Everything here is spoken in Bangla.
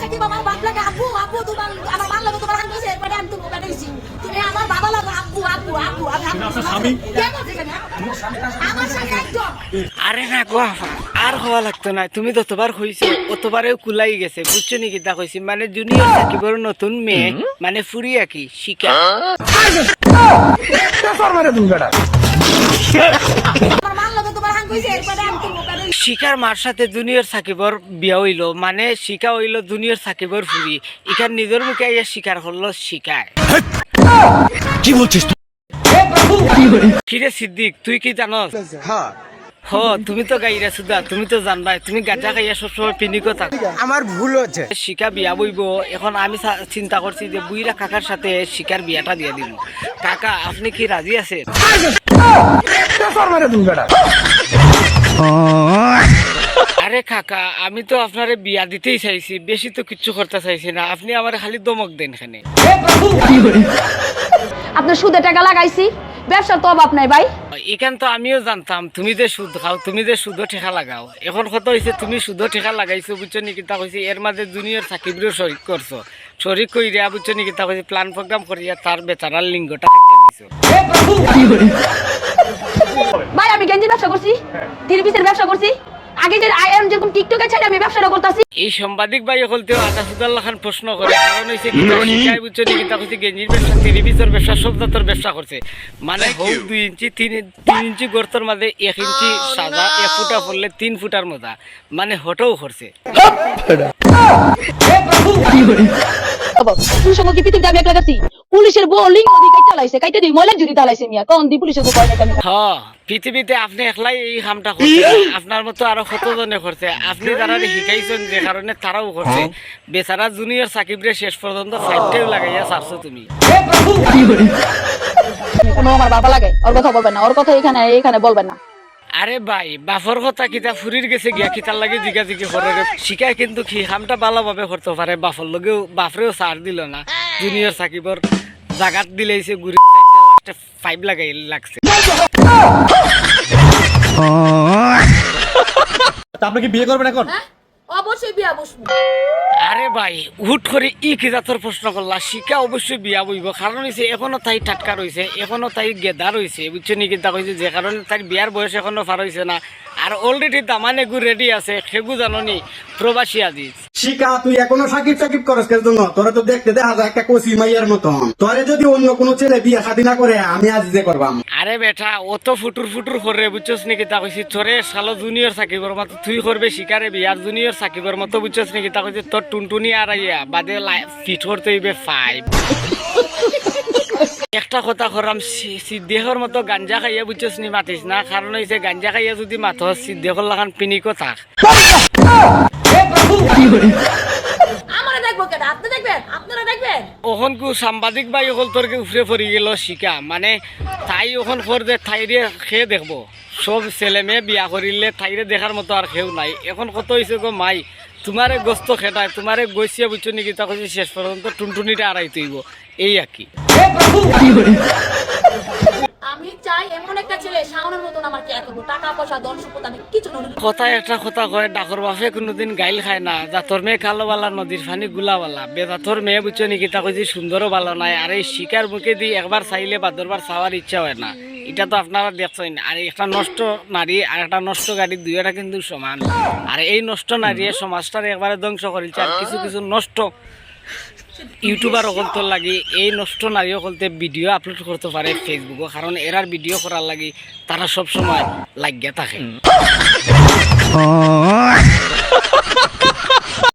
সাকিব আমার বাপ লাগে আব্বু আব্বু তোমার আমার লাগে তোমার এরপরে আমি বানাইছি তুমি আমার বাবা লাগে আব্বু আব্বু আব্বু আমি? আমার স্বামী একজন। আরে না গো আর হওয়া লাগতো না। তুমি যতবার হইছো অতবারেও কুলাই গেছে বুঝছ নি কিতা কইছি মানে জুনিয়র সাকিবের নতুন মেয়ে মানে ফুরিয়া কি শিকা। আমার মা লাগে শিকার মার সাথে জুনিয়র সাকিবর বিয়া হইল মানে শিকা হইল জুনিয়র সাকিবর ফুরি। ইখান নিজের মুখে ইয়া স্বীকার করল শিকায়। কি বলছিস কিরে সিদ্দিক তুই কি জানস? হ তুমি তো গাইরা সুদা তুমি তো জানবাই তুমি গাঁজা খাইয়া সবসময় পিনিকো থাকো। আমার ভুল হচ্ছে। শিকা বিয়া বইব এখন আমি চিন্তা করছি যে বুইরা কাকার সাথে শিকার বিয়াটা দিয়ে দিব। কাকা আপনি কি রাজি আছেন? আরে কাকা আমি তো আপনারে বিয়া দিতেই চাইছি বেশি তো কিচ্ছু করতে চাইছি না। আপনি আমার খালি দমক দেন এখানে। আপনার সুদে টাকা লাগাইছি ব্যবসার তো অভাব নাই ভাই। এখান তো আমিও জানতাম তুমি যে সুদ খাও তুমি যে সুদ ঠেকা লাগাও। এখন কত হয়েছে তুমি সুদ ঠেকা লাগাইছো বুঝছ নি কিতা কইছি এর মাঝে জুনিয়র সাকিবরেও শরিক করছ। শরিক কইরা বুঝছ নি কিতা কইছি প্ল্যান প্রোগ্রাম করিয়া তার বেচারার লিঙ্গটা কাটতে দিছো। ভাই আমি গেঞ্জির ব্যবসা করছি তিরিশ পিসের ব্যবসা করছি। আগে যে আই এম যেরকম টিকটকে ছাড়ে আমি ব্যবসাটা করতেছি। এই সাংবাদিক ভাই হলতেও খান প্রশ্ন করে কারণ হইছে কিতা শিকাই বুঝছ নি কিতা কইছি গেঞ্জির ব্যবসা টেলিভিশন ব্যবসা সব জাতের ব্যবসা করছে। মানে হোক দুই ইঞ্চি তিন তিন ইঞ্চি গর্তর মাঝে এক ইঞ্চি সাদা এক ফুটা পড়লে তিন ফুটার মজা। মানে হটেও করছে। সঙ্গে কি পৃথিবীতে আমি এক লাগাছি পুলিশের বউ লিঙ্গ দিয়ে কাইটা লাইছে কাইটা দিই ময়লা জুড়ি তালাইছে মিয়া কোন দি পুলিশের বউ কয় না হ পৃথিবীতে আপনি একলাই এই কামটা আপনার মতো আরও কতজনে করছে? আপনি যারা শিখাইছেন যে কারণে তারাও করছে। বেচারা জুনিয়র সাকিবরে শেষ পর্যন্ত লাগাইয়া ছাড়ছো তুমি। কোনো আমার বাবা লাগে? ওর কথা বলবেন না। ওর কথা এখানে এখানে বলবেন না। আরে ভাই বাফর কথা কিতা ফুরির গেছে গিয়া কিতার লাগে জিগা জিগি করে। রে। শিকায় কিন্তু কি কামটা ভালোভাবে করতে পারে বাফর লগেও বাফরেও সার দিল না। জুনিয়র সাকিবর জাগাত দিলেইছে গুড়ি ফাইভ লাগাই লাগছে। তা আপনি কি বিয়ে করবেন এখন? হ্যাঁ? অবশ্যই বিয়া বসবো। আরে ভাই হুট করে ই কি জাতর প্রশ্ন করলা শিকা অবশ্যই বিয়া বইব। কারণ হইছে এখনও তাই টাটকা রয়েছে এখনও তাই গেদা রয়েছে বুঝছ নি কিন্তু কইছে যে কারণে তার বিয়ার বয়স এখনও পার হইছে না। আর অলরেডি দামানে গু রেডি আছে সেগু জাননি প্রবাসী আজিজ। শিকা, তুই এখনও সাকিব সাকিব করস কেন জন্য? তোরা তো দেখতে দেখা যায় একটা কচি মাইয়ার মতন। তোরে যদি অন্য কোনো ছেলে বিয়ে শাদী না করে, আমি আজ যে করবাম। আরে বেটা অত ফুটুর ফুটুর করে, বুঝছস নাকি তা কইছি? তোরে সালো জুনিয়র সাকিবর মতো তুই করবে, শিকারে বিয়ার জুনিয়র সাকিবর মতো, বুঝছস নাকি তা কইছি? তোর টুনটুনি আর আইয়া বাদে ফিট করতে হইবে ফাইভ একটা কথা করাম সিদ্ধেহর মতো গাঞ্জা খাইয়া, বুঝছস নি, মাতিস না? কারণ হইছে, গাঞ্জা খাইয়া যদি মাথস সিদ্ধেহর লাগান পিনিকো থাক। আমারা দেখব কেন আপনি দেখবেন? আপনারা দেখবেন? ওখন কু সাংবাদিক ভাই ওখন তোরকে উফরে পড়ি গেল শিকা। মানে তাই ওখন কর যে থাইরে খেয়ে দেখব। সব ছেলে মেয়ে বিয়া করিলে থাইরে দেখার মতো আর কেউ নাই। এখন কত হয়েছে গো মাই? তোমারে গোস্ত খেটায় তোমারে গৈছিয়া বুঝছ নাকি? তা কইছি শেষ পর্যন্ত টুনটুনিটা আড়াই তুইব। এই আর কি আমি চাই এমন একটা ছেলে শাওনের মতন আমার কেয়ার করব টাকা পয়সা ধন সম্পদ আমি কিছু নই কথা একটা কথা কয় ডাকর বাপে কোনোদিন গাইল খায় না। জাতর মেয়ে কালোবালা নদীর পানি গুলাবালা বেজাতর মেয়ে বুঝছ নাকি তা কইছি সুন্দরও ভালো নাই। আর এই শিকার মুখে দিয়ে একবার চাইলে বাদরবার চাওয়ার ইচ্ছা হয় না। এটা তো আপনারা দেখছেন আর একটা নষ্ট নারী আর একটা নষ্ট গাড়ি দুইটা কিন্তু সমান। আর এই নষ্ট নারী সমাজটার একবারে ধ্বংস করেছে। আর কিছু কিছু নষ্ট ইউটিউবার অকলতে লাগি এই নষ্ট নারী অকলতে ভিডিও আপলোড করতে পারে ফেসবুকে কারণ এরার ভিডিও করার লাগি তারা সব সময় লাগিয়া থাকে।